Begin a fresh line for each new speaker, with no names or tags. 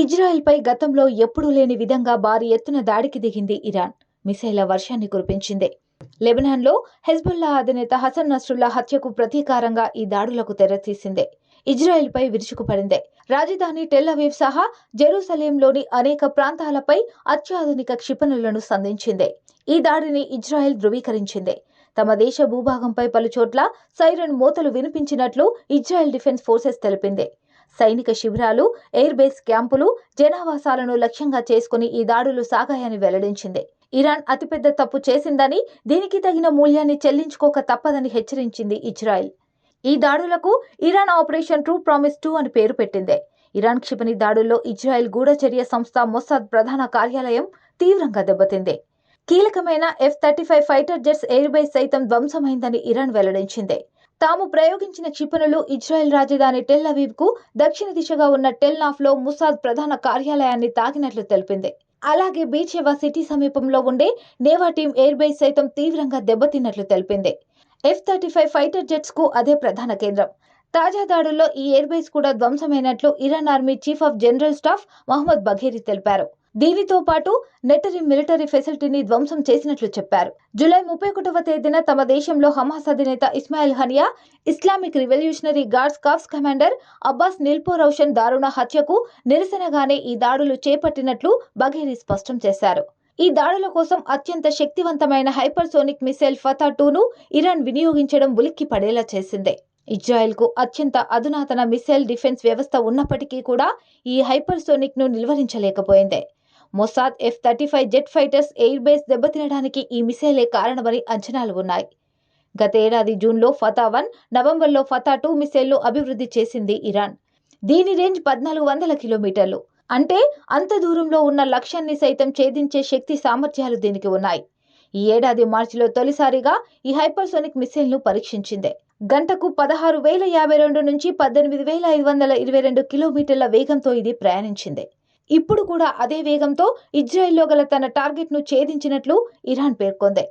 ఇజ్రాయెల్పై గతంలో ఎప్పుడూ లేని విధంగా భారీ ఎత్తున దాడికి దిగింది ఇరాన్. మిసైళ్ళ వర్షాన్ని కురిపించింది. లెబనాన్లో హెజ్బుల్లా అధినేత హసన్ నస్రుల్లా హత్యకు ప్రతీకారంగా ఈ దాడులకు తెరతీసింది. ఇజ్రాయెల్పై విరుచుకుపడింది. రాజధాని టెల్ సహా జెరూసలేంలోని అనేక ప్రాంతాలపై అత్యాధునిక క్షిపణులను సంధించింది. ఈ దాడిని ఇజ్రాయెల్ ధృవీకరించింది. తమ దేశ భూభాగంపై పలుచోట్ల సైరన్ మోతలు వినిపించినట్లు ఇజ్రాయెల్ డిఫెన్స్ ఫోర్సెస్ తెలిపింది. సైనిక శిబిరాలు ఎయిర్ బేస్ క్యాంపులు జనావాసాలను లక్ష్యంగా చేసుకుని ఈ దాడులు సాగాయని వెల్లడించింది. ఇరాన్ అతిపెద్ద తప్పు చేసిందని దీనికి తగిన మూల్యాన్ని చెల్లించుకోక తప్పదని హెచ్చరించింది ఇజ్రాయెల్. ఈ దాడులకు Iran operation true promise two అని పేరు పెట్టింది. ఇరాన్ క్షిపణి దాడుల్లో ఇజ్రాయెల్ గూఢచర్య సంస్థ మొసాద్ ప్రధాన కార్యాలయం తీవ్రంగా దెబ్బతింది. కీలకమైన F thirty five fighter jets air base సైతం ధ్వంసమైందని ఇరాన్ వెల్లడించింది. తాము ప్రయోగించిన క్షిపణులు ఇజ్రాయెల్ రాజధాని టెల్కు దక్షిణ దిశగా ఉన్న టెల్లో ముసాద్ ప్రధాన కార్యాలయాన్ని తాకినట్లు తెలిపింది. అలాగే బీచెవా సిటీ సమీపంలో ఉండే నేవా టీం ఎయిర్ బేస్ సైతం తీవ్రంగా దెబ్బతిన్నట్లు తెలిపింది. ఎఫ్ థర్టీ ఫైవ్ ఫైటర్ జెట్స్కు అదే ప్రధాన కేంద్రం. తాజా దాడుల్లో ఈ ఎయిర్ బేస్ కూడా ధ్వంసమైనట్లు Iran army chief of general staff Mohammad Bagheri తెలిపారు. దీనితో పాటు నెటరీ మిలిటరీ ఫెసిలిటీని ధ్వంసం చేసినట్లు చెప్పారు. జూలై ముప్పై ఒకటవ తేదీన తమ దేశంలో హమాస్ అధినేత Ismail Haniyeh Islamic revolutionary guards corps commander Abbas Nilforoushan దారుణ హత్యకు నిరసనగానే ఈ దాడులు చేపట్టినట్లు బఘేరి స్పష్టం చేశారు. ఈ దాడుల కోసం అత్యంత శక్తివంతమైన హైపర్సోనిక్ మిసైల్ ఫతా టూను ఇరాన్ వినియోగించడం ఉలిక్కి పడేలా చేసింది. ఇజ్రాయెల్కు అత్యంత అధునాతన మిసైల్ డిఫెన్స్ వ్యవస్థ ఉన్నప్పటికీ కూడా ఈ హైపర్సోనిక్ను Mossad F thirty five jet fighters air base దెబ్బతినడానికి ఈ మిసైలే కారణమని అంచనాలు ఉన్నాయి. గతేడాది జూన్లో ఫతా వన్ నవంబర్లో ఫతా టూ మిసైల్ను అభివృద్ధి చేసింది ఇరాన్. దీని రేంజ్ పద్నాలుగు వందల కిలోమీటర్లు. అంటే అంత దూరంలో ఉన్న లక్ష్యాన్ని సైతం ఛేదించే శక్తి సామర్థ్యాలు దీనికి ఉన్నాయి. ఈ ఏడాది మార్చిలో తొలిసారిగా ఈ హైపర్సోనిక్ మిసైల్ను పరీక్షించింది. గంటకు పదహారు వేల యాభై రెండు నుంచి పద్దెనిమిది వేల ఐదు వందల ఇరవై రెండు కిలోమీటర్ల వేగంతో ఇది ప్రయాణించింది. ఇప్పుడు కూడా అదే వేగంతో ఇజ్రాయెల్లో గల తన టార్గెట్ను ఛేదించినట్లు ఇరాన్ పేర్కొంది.